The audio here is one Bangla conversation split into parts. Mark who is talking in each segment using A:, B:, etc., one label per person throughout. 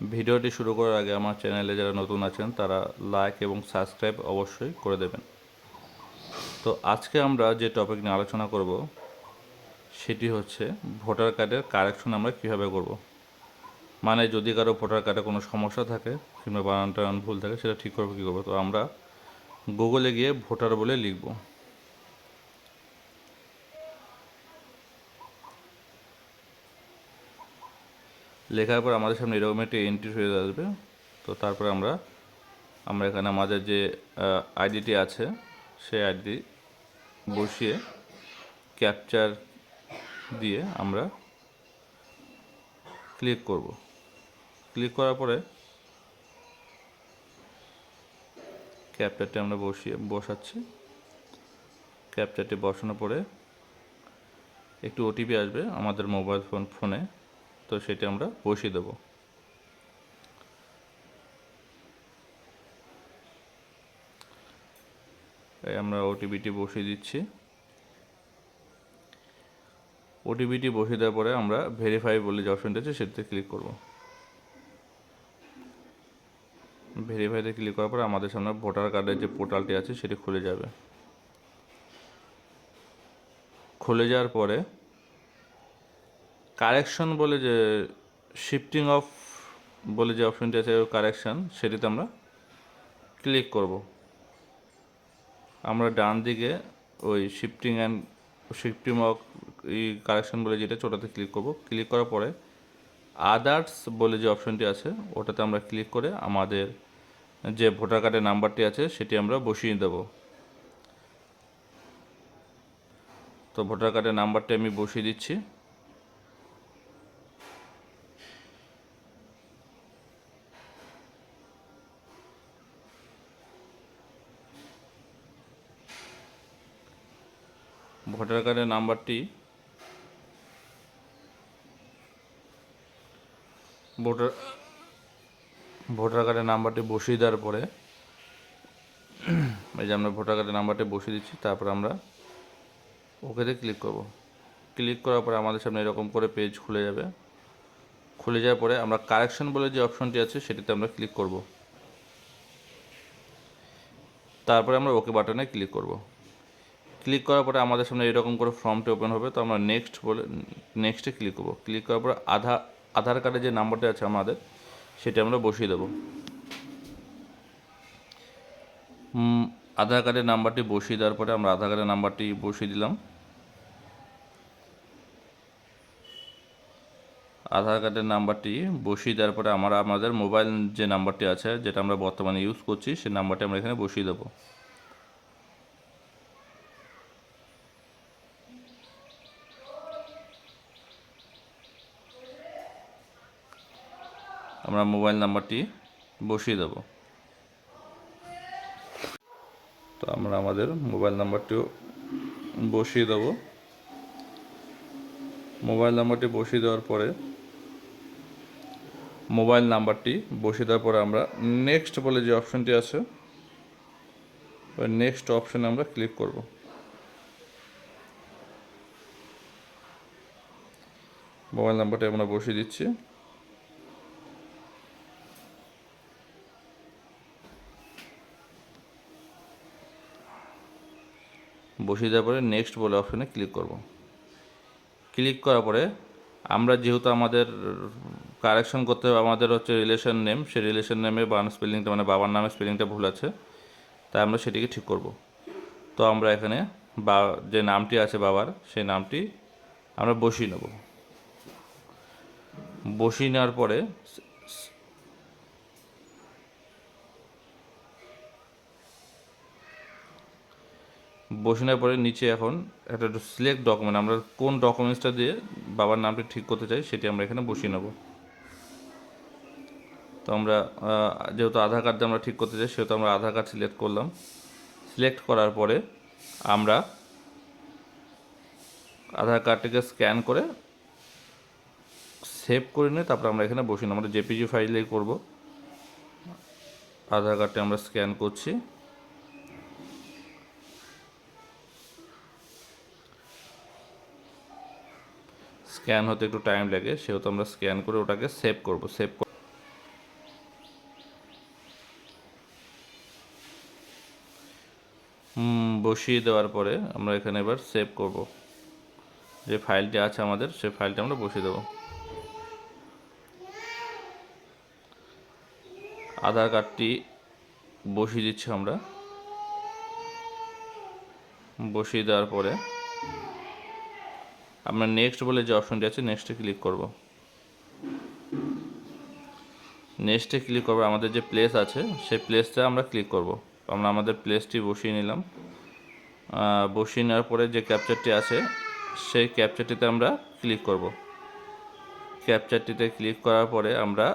A: ভিডিওটি শুরু করার আগে আমার চ্যানেলে যারা নতুন আছেন, তারা লাইক এবং সাবস্ক্রাইব অবশ্যই করে দেবেন। তো আজকে আমরা যে টপিক নিয়ে আলোচনা করব, সেটি হচ্ছে ভোটার কার্ডের কারেকশন আমরা কীভাবে করব? মানে যদি কারও ভোটার কার্ডে কোনো সমস্যা থাকে কিংবা বানান টানান ভুল থাকে, সেটা ঠিক করব কী করব? তো আমরা গুগলে গিয়ে ভোটার বলে লিখব। লেখার পর আমাদের সামনে এরকম একটি এন্ট্রি হয়ে আসবে। তো তারপরে আমরা আমরা এখানে আমাদের যে আইডিটি আছে, সেই আইডি বসিয়ে ক্যাপচার দিয়ে আমরা ক্লিক করব। ক্লিক করার পরে ক্যাপচারটি আমরা বসিয়ে, বসাচ্ছি। ক্যাপচারটি বসানোর পরে একটু ওটিপি আসবে আমাদের মোবাইল ফোন ফোনে তো সেটি আমরা বসিয়ে দেবো। এই আমরা ওটিপিটি বসিয়ে দিচ্ছি। ওটিপিটি বসিয়ে দেওয়ার পরে আমরা ভেরিফাই বলে যে অপশনটা আছে সেটাতে ক্লিক করব। ভেরিফাইতে ক্লিক করার পরে আমাদের সামনে ভোটার কার্ডের যে পোর্টালটি আছে সেটি খুলে যাবে। খুলে যাওয়ার পরে কারেকশন বলে যে, শিফটিং অফ বলে যে অপশনটি আছে কারেকশন, সেটিতে আমরা ক্লিক করব। আমরা ডান দিকে ওই shifting and shifting of correction বলে যেটা, ওটাতে ক্লিক করব। ক্লিক করার পরে আদার্স বলে যে অপশনটি আছে, ওটাতে আমরা ক্লিক করে আমাদের যে ভোটার কার্ডের নাম্বারটি আছে, সেটি আমরা বসিয়ে দেব। তো ভোটার কার্ডের নাম্বারটি আমি বসিয়ে দিচ্ছি। ভোটার কার্ডের নাম্বারটি ভোটার ভোটার কার্ডের নাম্বারটি বসিয়ে দেওয়ার পরে, এই যে আমরা ভোটার কার্ডের নাম্বারটি বসিয়ে দিচ্ছি, তারপর আমরা ওকেতে ক্লিক করব। ক্লিক করার পরে আমাদের সামনে এরকম করে পেজ খুলে যাবে। খুলে যাওয়ার পরে আমরা কারেকশন বলে যে অপশনটি আছে, সেটিতে আমরা ক্লিক করব। তারপরে আমরা ওকে বাটনে ক্লিক করব। ক্লিক করার পরে আমাদের সামনে এরকম করে ফর্মটি ওপেন হবে, তো আমরা নেক্সট বলে নেক্সটে ক্লিক করব। ক্লিক করার পরে আধার আধার কার্ডের যে নাম্বারটি আছে আমাদের, সেটা আমরা বসিয়ে দেবো। আধার কার্ডের নাম্বারটি বসিয়ে দেওয়ার পরে আমরা আধার কার্ডের নাম্বারটি বসিয়ে দিলাম। আধার কার্ডের নাম্বারটি বসিয়ে দেওয়ার পরে আমরা, আমাদের মোবাইল যে নাম্বারটি আছে, যেটা আমরা বর্তমানে ইউজ করছি, সেই নাম্বারটি আমরা এখানে বসিয়ে দেবো। আমরা মোবাইল নাম্বারটি বসিয়ে দেব। তো আমরা আমাদের মোবাইল নাম্বারটিও বসিয়ে দেব। মোবাইল নাম্বারটি বসিয়ে দেওয়ার পরে, মোবাইল নাম্বারটি বসিয়ে দেওয়ার পরে আমরা নেক্সট বলে যে অপশনটি আছে, ওই নেক্সট অপশানে আমরা ক্লিক করব। মোবাইল নাম্বারটি আমরা বসিয়ে দিচ্ছি। বসিয়ে দেওয়ার পরে নেক্সট বলে অপশনে ক্লিক করব। ক্লিক করার পরে আমরা যেহেতু আমাদের কারেকশন করতে হবে, আমাদের হচ্ছে রিলেশন নেম সেই রিলেশন নেমে বান স্পেলিংটা মানে বাবার নামের স্পেলিংটা ভুল আছে, তাই আমরা সেটিকে ঠিক করব। তো আমরা এখানে বা, যে নামটি আছে বাবার, সেই নামটি আমরা বসিয়ে নেব। বসিয়ে নেওয়ার পরে বসানোর পরে নিচে এখন একটা সিলেক্ট ডকুমেন্ট আমরা কোন ডকুমেন্টসটা দিয়ে বাবার নামটি ঠিক করতে চাই সেটি আমরা এখানে বসিয়ে নেব। তো আমরা যেহেতু আধার কার্ড আমরা ঠিক করতে চাই সেহেতু আমরা আধার কার্ড সিলেক্ট করলাম। সিলেক্ট করার পরে আমরা আধার কার্ডটিকে স্ক্যান করে সেভ করে নিয়ে তারপরে আমরা এখানে নেব। আমরা জেপিজি ফাইলেই করব। আধার কার্ডটি আমরা স্ক্যান করছি। স্ক্যান হতে একটু টাইম লাগে, সেহেতু আমরা স্ক্যান করে ওটাকে সেভ করব, সেভ বসিয়ে দেওয়ার পরে আমরা এখানে এবার সেভ করব। যে ফাইলটি আছে আমাদের, সে ফাইলটা আমরা বসিয়ে দেবো। আধার কার্ডটি বসিয়ে দিচ্ছি আমরা। বসিয়ে দেওয়ার পরে আমরা নেক্সট বলে যে অপশনটি আছে নেক্সটে ক্লিক করব। নেক্সটে ক্লিক করব, আমাদের যে প্লেস আছে, সেই প্লেসটা আমরা ক্লিক করব। আমরা আমাদের প্লেসটি বসিয়ে নিলাম। বসিয়ে নেওয়ার পরে যে ক্যাপচারটি আছে, সেই ক্যাপচারটিতে আমরা ক্লিক করব। ক্যাপচারটিতে ক্লিক করার পরে আমরা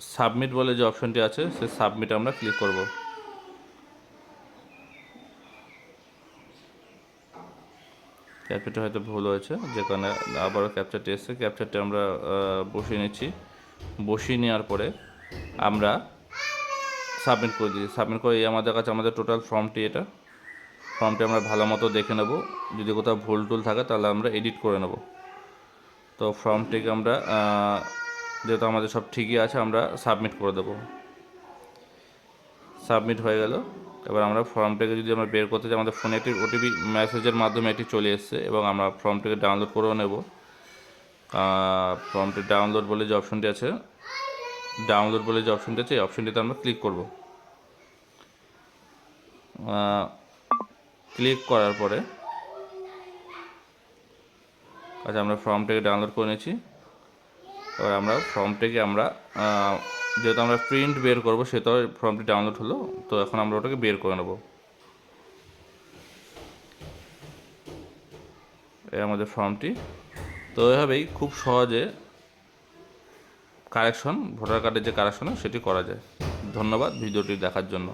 A: সাবমিট বলে যে অপশনটি আছে, সেই সাবমিট আমরা ক্লিক করব। ক্যাপচারটি হয়তো ভুল হয়েছে, যে কারণে আবারও ক্যাপচারটি এসেছে। ক্যাপচারটি আমরা বসিয়ে নিচ্ছি। বসিয়ে নেওয়ার পরে আমরা সাবমিট করে দিই সাবমিট করে এই আমাদের কাছে, আমাদের টোটাল ফর্মটি এটা। ফর্মটি আমরা ভালো মতো দেখে নেব। যদি কোথাও ভুল টুল থাকে, তাহলে আমরা এডিট করে নেব। তো ফর্মটিকে আমরা যেহেতু আমাদের সব ঠিকই আছে, আমরা সাবমিট করে দেবো। সাবমিট হয়ে গেল। এবার আমরা ফর্মটাকে যদি আমরা বের করতে চাই আমাদের ফোনে একটি ওটিপি মেসেজের মাধ্যমে এটি চলে এসেছে এবং আমরা ফর্মটিকে ডাউনলোড করেও নেব। ফর্মটি ডাউনলোড বলে যে অপশনটি আছে ডাউনলোড বলে যে অপশনটি আছে, এই অপশনটিতে আমরা ক্লিক করব। ক্লিক করার পরে আচ্ছা আমরা ফর্মটাকে ডাউনলোড করে নিয়েছি। এবার আমরা ফর্মটাকে আমরা যেহেতু আমরা প্রিন্ট বের করব সেটা ফর্মটি ডাউনলোড হলো, তো এখন আমরা ওটাকে বের করে নেব। এই আমাদের ফর্মটি তো এভাবেই খুব সহজে কারেকশন ভোটার কার্ডের যে কারেকশন সেটি করা যায়। ধন্যবাদ ভিডিওটি দেখার জন্য।